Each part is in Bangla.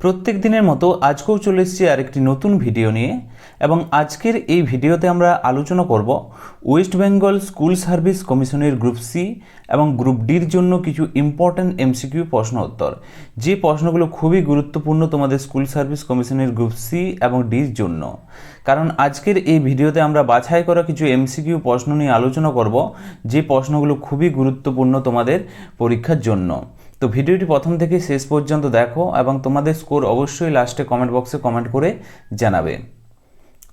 প্রত্যেক দিনের মতো আজকেও চলে এসেছি আরেকটি নতুন ভিডিও নিয়ে এবং আজকের এই ভিডিওতে আমরা আলোচনা করব ওয়েস্ট বেঙ্গল স্কুল সার্ভিস কমিশনের গ্রুপ সি এবং গ্রুপ ডির জন্য কিছু ইম্পর্ট্যান্ট এমসিকিউ প্রশ্ন উত্তর। যে প্রশ্নগুলো খুবই গুরুত্বপূর্ণ তোমাদের স্কুল সার্ভিস কমিশনের গ্রুপ সি এবং ডির জন্য। কারণ আজকের এই ভিডিওতে আমরা বাছাই করা কিছু এমসিকিউ প্রশ্ন নিয়ে আলোচনা করব, যে প্রশ্নগুলো খুবই গুরুত্বপূর্ণ তোমাদের পরীক্ষার জন্য। তো ভিডিওটি প্রথম থেকে শেষ পর্যন্ত দেখো এবং তোমাদের স্কোর অবশ্যই লাস্টে কমেন্ট বক্সে কমেন্ট করে জানাবে।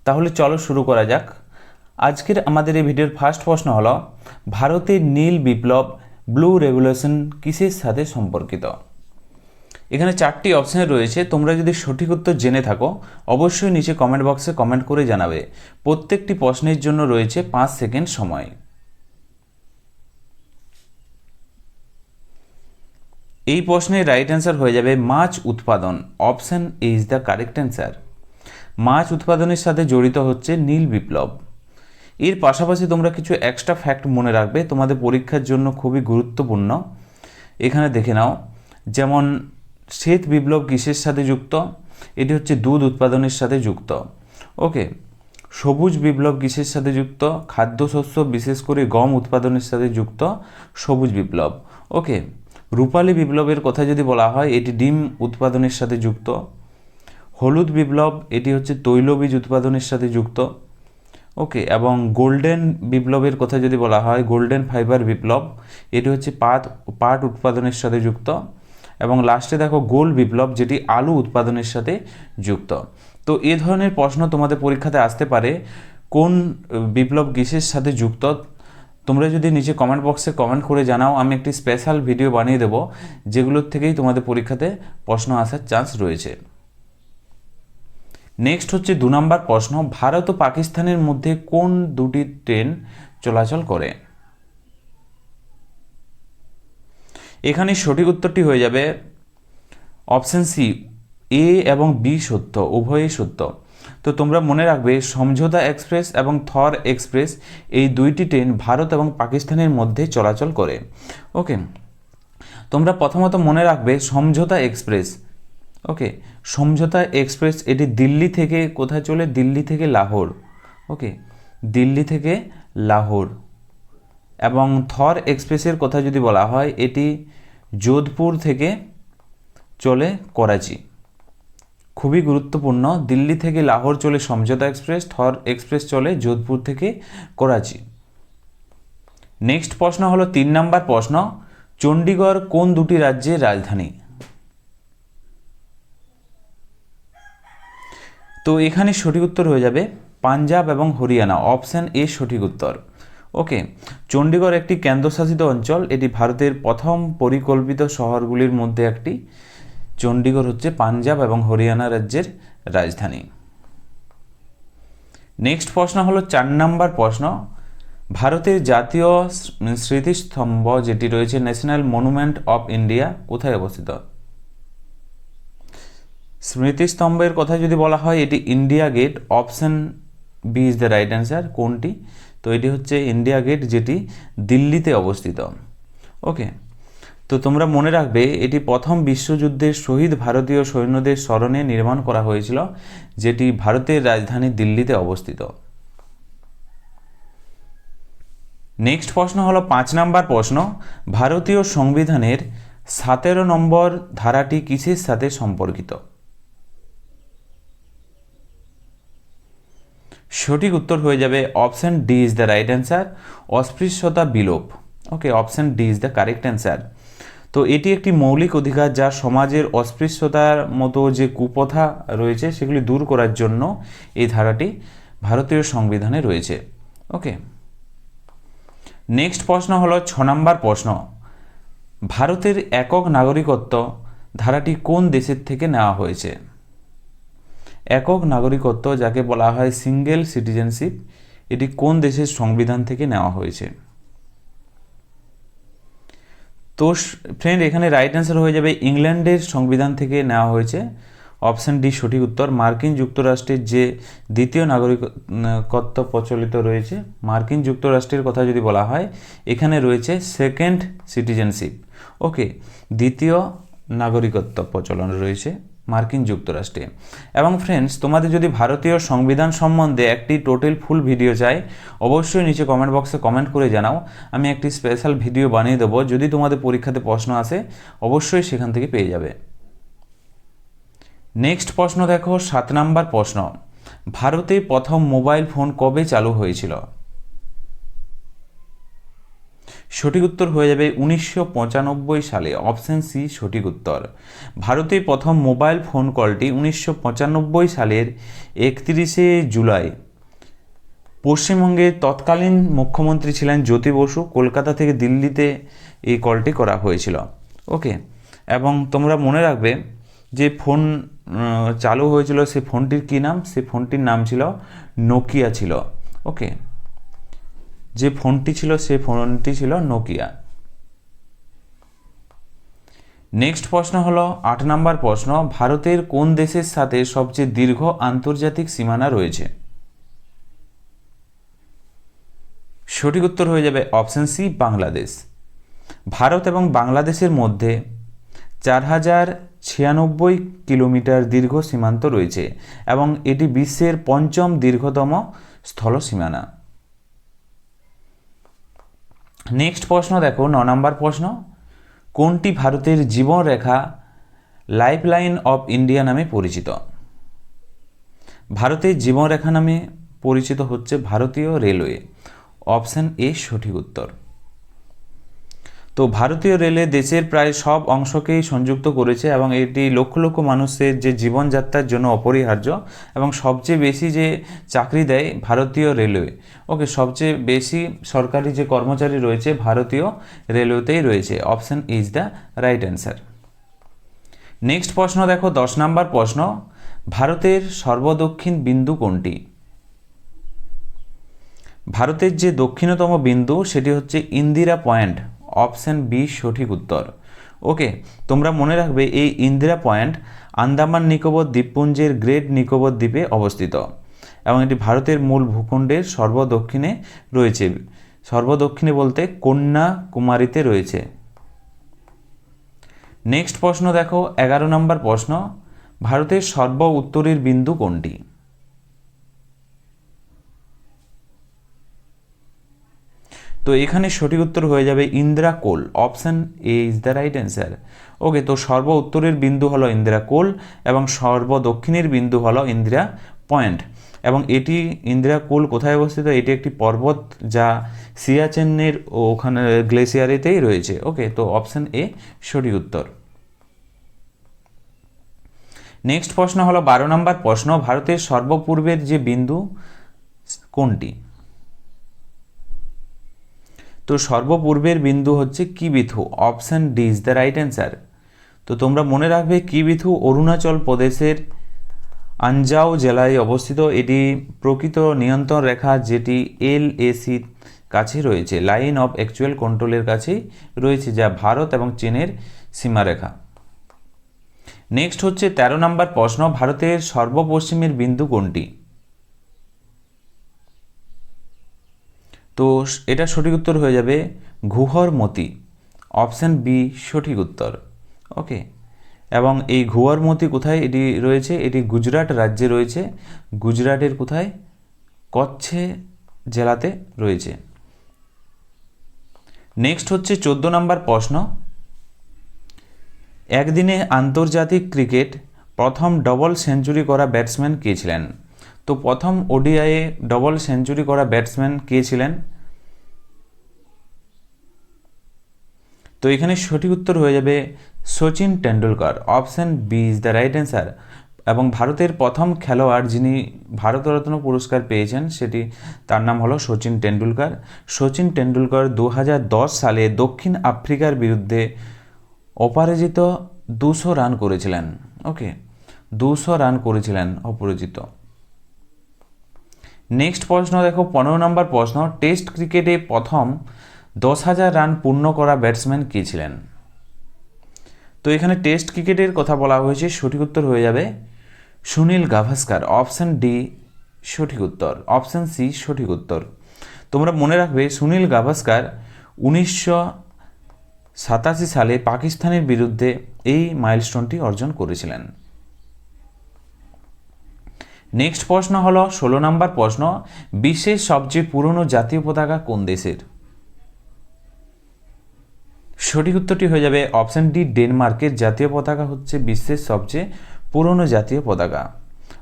তাহলে চলো শুরু করা যাক। আজকের আমাদের এই ভিডিওর ফার্স্ট প্রশ্ন হলো, ভারতের নীল বিপ্লব ব্লু রেভলিউশন কিসের সাথে সম্পর্কিত? এখানে চারটি অপশন রয়েছে, তোমরা যদি সঠিক উত্তর জেনে থাকো, অবশ্যই নিচে কমেন্ট বক্সে কমেন্ট করে জানাবে। প্রত্যেকটি প্রশ্নের জন্য রয়েছে পাঁচ সেকেন্ড সময়। এই প্রশ্নের রাইট অ্যান্সার হয়ে যাবে মাছ উৎপাদন। Option is the correct answer মাছ উৎপাদনের সাথে জড়িত হচ্ছে নীল বিপ্লব। এর পাশাপাশি তোমরা কিছু এক্সট্রা ফ্যাক্ট মনে রাখবে, তোমাদের পরীক্ষার জন্য খুবই গুরুত্বপূর্ণ। এখানে দেখে নাও, যেমন শ্বেত বিপ্লব কিসের সাথে যুক্ত? এটি হচ্ছে দুধ উৎপাদনের সাথে যুক্ত। ওকে, সবুজ বিপ্লব কিসের সাথে যুক্ত? খাদ্যশস্য, বিশেষ করে গম উৎপাদনের সাথে যুক্ত সবুজ বিপ্লব। ওকে রূপালী বিপ্লবের কথা যদি বলা হয়, এটি ডিম উৎপাদনের সাথে যুক্ত। হলুদ বিপ্লব, এটি হচ্ছে তৈলবীজ উৎপাদনের সাথে যুক্ত। ওকে, এবং গোল্ডেন বিপ্লবের কথা যদি বলা হয়, গোল্ডেন ফাইবার বিপ্লব, এটি হচ্ছে পাট পাট উৎপাদনের সাথে যুক্ত। এবং লাস্টে দেখো, গোল বিপ্লব, যেটি আলু উৎপাদনের সাথে যুক্ত। তো এ ধরনের প্রশ্ন তোমাদের পরীক্ষাতে আসতে পারে, কোন বিপ্লব কিসের সাথে যুক্ত? তোমরা যদি নিচে কমেন্ট বক্সে কমেন্ট করে জানাও, আমি একটি স্পেশাল ভিডিও বানিয়ে দেবো, যেগুলোর থেকেই তোমাদের পরীক্ষাতে প্রশ্ন আসার চান্স রয়েছে। নেক্সট হচ্ছে দু নম্বর প্রশ্ন, ভারত ও পাকিস্তানের মধ্যে কোন দুটি ট্রেন চলাচল করে? এখানে সঠিক উত্তরটি হয়ে যাবে অপশন সি এ এবং বি সত্য, উভয়ই সত্য। তো তোমরা মনে রাখবে, সমঝোতা এক্সপ্রেস এবং থর এক্সপ্রেস এই দুইটি ট্রেন ভারত এবং পাকিস্তানের মধ্যে চলাচল করে। ওকে, তোমরা প্রথমত মনে রাখবে সমঝোতা এক্সপ্রেস। ওকে, সমঝোতা এক্সপ্রেস এটি দিল্লি থেকে কোথায় চলে? দিল্লি থেকে লাহোর। ওকে, দিল্লি থেকে লাহোর। এবং থর এক্সপ্রেসের কথা যদি বলা হয়, এটি যোধপুর থেকে চলে করাচি। খুবই গুরুত্বপূর্ণ। দিল্লি থেকে লাহোর চলে সমঝোতা এক্সপ্রেস, থর এক্সপ্রেস চলে যোধপুর থেকে করাচি। নেক্সট প্রশ্ন হলো তিন নাম্বার প্রশ্ন, চণ্ডীগড় কোন দুটি রাজ্যের রাজধানী? তো এখানে সঠিক উত্তর হয়ে যাবে পাঞ্জাব এবং হরিয়ানা। অপশান এ সঠিক উত্তর। ওকে, চণ্ডীগড় একটি কেন্দ্রশাসিত অঞ্চল। এটি ভারতের প্রথম পরিকল্পিত শহরগুলির মধ্যে একটি। চণ্ডীগড় হচ্ছে পাঞ্জাব এবং হরিয়ানা রাজ্যের রাজধানী। নেক্সট প্রশ্ন হলো চার নাম্বার প্রশ্ন। ভারতের জাতীয় স্মৃতিস্তম্ভ যেটি রয়েছে ন্যাশনাল মনুমেন্ট অফ ইন্ডিয়া কোথায় অবস্থিত? স্মৃতিস্তম্ভের কথা যদি বলা হয়, এটি India Gate option B is the right answer কোনটি? তো এটি হচ্ছে ইন্ডিয়া গেট যেটি দিল্লিতে অবস্থিত। ওকে তো তোমরা মনে রাখবে, এটি প্রথম বিশ্বযুদ্ধের শহীদ ভারতীয় সৈন্যদের স্মরণে নির্মাণ করা হয়েছিল, যেটি ভারতের রাজধানী দিল্লিতে অবস্থিত। নেক্সট প্রশ্ন হলো পাঁচ নাম্বার প্রশ্ন, ভারতীয় সংবিধানের সতেরো নম্বর ধারাটি কিসের সাথে সম্পর্কিত? সঠিক উত্তর হয়ে যাবে option D is the right answer, অস্পৃশ্যতা বিলোপ। Okay, option D is the correct answer. তো এটি একটি মৌলিক অধিকার যা সমাজের অস্পৃশ্যতার মতো যে কুপথা রয়েছে সেগুলি দূর করার জন্য এই ধারাটি ভারতীয় সংবিধানে রয়েছে। ওকে। নেক্সট প্রশ্ন হলো ছ নম্বর প্রশ্ন। ভারতের একক নাগরিকত্ব ধারাটি কোন দেশের থেকে নেওয়া হয়েছে? একক নাগরিকত্ব যাকে বলা হয় সিঙ্গেল সিটিজেনশিপ এটি কোন দেশের সংবিধান থেকে নেওয়া হয়েছে? তো ফ্রেন্ড এখানে রাইট অ্যান্সার হয়ে যাবে ইংল্যান্ডের সংবিধান থেকে নেওয়া হয়েছে। অপশন ডি সঠিক উত্তর। মার্কিন যুক্তরাষ্ট্রের যে দ্বিতীয় নাগরিকত্ব প্রচলিত রয়েছে, মার্কিন যুক্তরাষ্ট্রের কথা যদি বলা হয়, এখানে রয়েছে সেকেন্ড সিটিজেনশিপ ওকে দ্বিতীয় নাগরিকত্ব প্রচলন রয়েছে। মার্কিন যুক্তরাষ্ট্রে। এবং ফ্রেন্ডস তোমাদের যদি ভারতীয় সংবিধান সম্বন্ধে একটি টোটাল ফুল ভিডিও চাই, অবশ্যই নিচে কমেন্ট বক্সে কমেন্ট করে জানাও। আমি একটি স্পেশাল ভিডিও বানিয়ে দেবো। যদি তোমাদের পরীক্ষাতে প্রশ্ন আসে, অবশ্যই সেখান থেকে পেয়ে যাবে। নেক্সট প্রশ্ন দেখো, সাত নাম্বার প্রশ্ন। ভারতে প্রথম মোবাইল ফোন কবে চালু হয়েছিল? সঠিক উত্তর হয়ে যাবে উনিশশো পঁচানব্বই সালে অপশন সি সঠিক উত্তর। ভারতে প্রথম মোবাইল ফোন কলটি উনিশশো পঁচানব্বই সালের একত্রিশে জুলাই। পশ্চিমবঙ্গের তৎকালীন মুখ্যমন্ত্রী ছিলেন জ্যোতি বসু। কলকাতা থেকে দিল্লিতে এই কলটি করা হয়েছিল। ওকে এবং তোমরা মনে রাখবে যে ফোন চালু হয়েছিল, সে ফোনটির কী নাম? সে ফোনটির নাম ছিল নোকিয়া ছিল। ওকে যে ফোনটি ছিল, সে ফোনটি ছিল নোকিয়া। নেক্সট প্রশ্ন হলো, আট নাম্বার প্রশ্ন, ভারতের কোন দেশের সাথে সবচেয়ে দীর্ঘ আন্তর্জাতিক সীমানা রয়েছে? সঠিক উত্তর হয়ে যাবে অপশন সি, বাংলাদেশ। ভারত এবং বাংলাদেশের মধ্যে চার হাজার ছিয়ানব্বই কিলোমিটার দীর্ঘ সীমান্ত রয়েছে এবং এটি বিশ্বের পঞ্চম দীর্ঘতম স্থল সীমানা। নেক্সট প্রশ্ন দেখো, ন নম্বর প্রশ্ন। কোনটি ভারতের জীবনরেখা লাইফলাইন অফ ইন্ডিয়া নামে পরিচিত? ভারতের জীবনরেখা নামে পরিচিত হচ্ছে ভারতীয় রেলওয়ে। অপশন এ সঠিক উত্তর। তো ভারতীয় রেলে দেশের প্রায় সব অংশকেই সংযুক্ত করেছে এবং এটি লক্ষ লক্ষ মানুষের যে জীবনযাত্রার জন্য অপরিহার্য এবং সবচেয়ে বেশি যে চাকরি দেয় ভারতীয় রেলওয়ে। ওকে, সবচেয়ে বেশি সরকারি যে কর্মচারী রয়েছে ভারতীয় রেলওয়েতেই রয়েছে। Option is the right answer. Next প্রশ্ন দেখো, দশ নম্বর প্রশ্ন, ভারতের সর্বদক্ষিণ বিন্দু কোনটি? ভারতের যে দক্ষিণতম বিন্দু সেটি হচ্ছে ইন্দিরা পয়েন্ট। অপশন বি সঠিক উত্তর। ওকে, তোমরা মনে রাখবে এই ইন্দিরা পয়েন্ট আন্দামান নিকোবর দ্বীপপুঞ্জের গ্রেট নিকোবর দ্বীপে অবস্থিত এবং এটি ভারতের মূল ভূখণ্ডের সর্বদক্ষিণে রয়েছে। সর্বদক্ষিণে বলতে কন্যাকুমারীতে রয়েছে। নেক্সট প্রশ্ন দেখো, এগারো নম্বর প্রশ্ন, ভারতের সর্ব উত্তরের বিন্দু কোনটি? তো এখানে সঠিক উত্তর হয়ে যাবে Indira col. Option A is the right answer. Okay, তো সর্ব উত্তরের বিন্দু হলো ইন্দিরা কোল এবং সর্ব দক্ষিণের বিন্দু হলো ইন্দিরা পয়েন্ট। এবং এটি ইন্দিরা কোল কোথায় অবস্থিত? এটি একটি পর্বত যা সিয়াচেনের ওখানে গ্লেসিয়ারেতেই রয়েছে। ওকে, তো অপশান এ সঠিক উত্তর। নেক্সট প্রশ্ন হলো বারো নম্বর প্রশ্ন। ভারতের সর্বপূর্বের যে বিন্দু কোনটি? তো সর্বপূর্বের বিন্দু হচ্ছে Kibithu option D is the right answer তো তোমরা মনে রাখবে কিবিথু অরুণাচল প্রদেশের আনজাও জেলায় অবস্থিত। এটি প্রকৃত নিয়ন্ত্রণ রেখা যেটি এল এসি কাছে রয়েছে। লাইন অফ অ্যাকচুয়াল কন্ট্রোলের কাছেই রয়েছে যা ভারত এবং চীনের সীমারেখা। নেক্সট হচ্ছে তেরো নম্বর প্রশ্ন। ভারতের সর্বপশ্চিমের বিন্দু কোনটি? তো এটা সঠিক উত্তর হয়ে যাবে ঘুহর মতি। অপশান বি, সঠিক উত্তর। ওকে। এবং এই ঘুয়ার মতি কোথায়? এটি রয়েছে, এটি গুজরাট রাজ্যে রয়েছে। গুজরাটের কোথায়? কচ্ছে জেলাতে রয়েছে। নেক্সট হচ্ছে চোদ্দ নম্বর প্রশ্ন। একদিনে আন্তর্জাতিক ক্রিকেট প্রথম ডবল সেঞ্চুরি করা ব্যাটসম্যান কে ছিলেন? তো প্রথম ওডিআইয়ে ডবল সেঞ্চুরি করা ব্যাটসম্যান কে ছিলেন? তো এখানে সঠিক উত্তর হয়ে যাবে Sachin Tendulkar option B is the right answer এবং ভারতের প্রথম খেলোয়াড় যিনি ভারতরত্ন পুরস্কার পেয়েছেন, সেটি তার নাম হলো সচিন টেন্ডুলকার সচিন টেন্ডুলকার দু হাজার দশ সালে দক্ষিণ আফ্রিকার বিরুদ্ধে অপরাজিত দুশো রান করেছিলেন। ওকে দুশো রান করেছিলেন অপরাজিত। নেক্সট প্রশ্ন দেখো, পনেরো নম্বর প্রশ্ন, টেস্ট ক্রিকেটে প্রথম দশ হাজার রান পূর্ণ করা ব্যাটসম্যান কে ছিলেন? তো এখানে টেস্ট ক্রিকেটের কথা বলা হয়েছে, সঠিক উত্তর হয়ে যাবে সুনীল গাভাস্কার। অপশান ডি, সঠিক উত্তর। অপশান সি, সঠিক উত্তর। তোমরা মনে রাখবে, সুনীল গাভাস্কার উনিশশো সাতাশি সালে পাকিস্তানের বিরুদ্ধে এই মাইলস্টোনটি অর্জন করেছিলেন। নেক্সট প্রশ্ন হলো, ষোলো নম্বর প্রশ্ন, বিশ্বের সবচেয়ে পুরনো জাতীয় পতাকা কোন দেশের? সঠিক উত্তরটি হয়ে যাবে অপশান ডি, ডেনমার্কের জাতীয় পতাকা হচ্ছে বিশ্বের সবচেয়ে পুরনো জাতীয় পতাকা।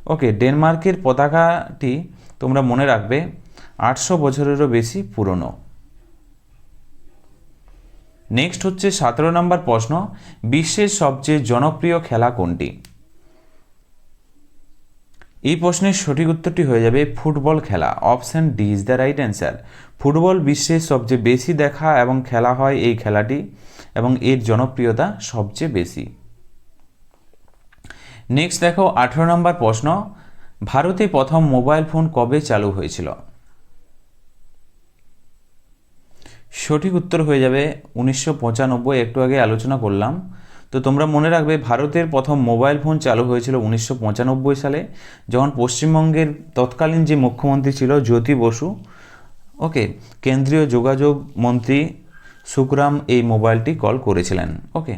ওকে, ডেনমার্কের পতাকাটি তোমরা মনে রাখবে আটশো বছরেরও বেশি পুরনো। নেক্সট হচ্ছে সতেরো নম্বর প্রশ্ন, বিশ্বের সবচেয়ে জনপ্রিয় খেলা কোনটি? এই প্রশ্নের সঠিক উত্তরটি হয়ে যাবে ফুটবল খেলা। Option D is the right answer football বিশ্বের সবচেয়ে বেশি দেখা এবং খেলা হয় এই খেলাটি এবং এর জনপ্রিয়তা সবচেয়ে বেশি। নেক্সট দেখো, আঠেরো নম্বর প্রশ্ন। ভারতে প্রথম মোবাইল ফোন কবে চালু হয়েছিল? সঠিক উত্তর হয়ে যাবে উনিশশো পঁচানব্বই, একটু আগে আলোচনা করলাম। তো তোমরা মনে রাখবে ভারতের প্রথম মোবাইল ফোন চালু হয়েছিল উনিশশো পঁচানব্বই সালে, যখন পশ্চিমবঙ্গের তৎকালীন যে মুখ্যমন্ত্রী ছিল জ্যোতি বসু, ওকে, কেন্দ্রীয় যোগাযোগ মন্ত্রী সুখরাম এই মোবাইলটি কল করেছিলেন, ওকে।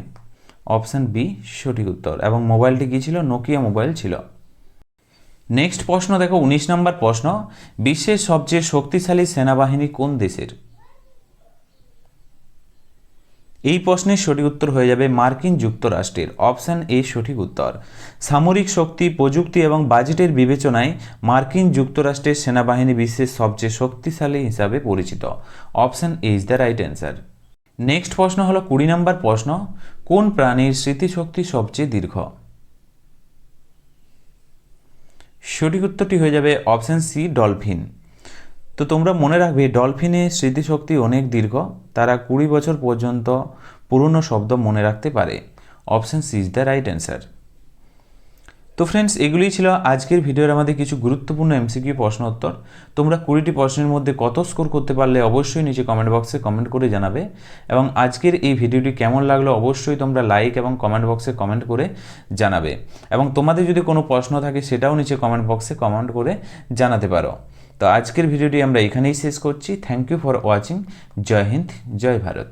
অপশান বি, সঠিক উত্তর, এবং মোবাইলটি কী ছিল? নোকিয়া মোবাইল ছিল। নেক্সট প্রশ্ন, দেখো, উনিশ নম্বর প্রশ্ন, বিশ্বের সবচেয়ে শক্তিশালী সেনাবাহিনী কোন দেশের? এই প্রশ্নের সঠিক উত্তর হয়ে যাবে মার্কিন যুক্তরাষ্ট্রের। অপশান এ সঠিক উত্তর। সামরিক শক্তি, প্রযুক্তি এবং বাজেটের বিবেচনায় মার্কিন যুক্তরাষ্ট্রের সেনাবাহিনী বিশ্বের সবচেয়ে শক্তিশালী হিসাবে পরিচিত। Option A is the right answer. Next প্রশ্ন হলো কুড়ি নম্বর প্রশ্ন, কোন প্রাণীর স্মৃতিশক্তি সবচেয়ে দীর্ঘ? সঠিক উত্তরটি হয়ে যাবে অপশান সি, ডলফিন। তো তোমরা মনে রাখবে ডলফিনের স্মৃতিশক্তি অনেক দীর্ঘ, তারা কুড়ি বছর পর্যন্ত পুরনো শব্দ মনে রাখতে পারে। Option C is the right answer তো ফ্রেন্ডস এগুলিই ছিল আজকের ভিডিওর আমাদের কিছু গুরুত্বপূর্ণ এমসিকিউ প্রশ্ন উত্তর। তোমরা কুড়িটি প্রশ্নের মধ্যে কত স্কোর করতে পারলে অবশ্যই নিচে কমেন্ট বক্সে কমেন্ট করে জানাবে এবং আজকের এই ভিডিওটি কেমন লাগল অবশ্যই তোমরা লাইক এবং কমেন্ট বক্সে কমেন্ট করে জানাবে। এবং তোমাদের যদি কোনো প্রশ্ন থাকে সেটাও নিচে কমেন্ট বক্সে কমেন্ট করে জানাতে পারো। তো আজকের ভিডিওটি আমরা এখানেই শেষ করছি। থ্যাংক ইউ ফর ওয়াচিং জয় হিন্দ, জয় ভারত।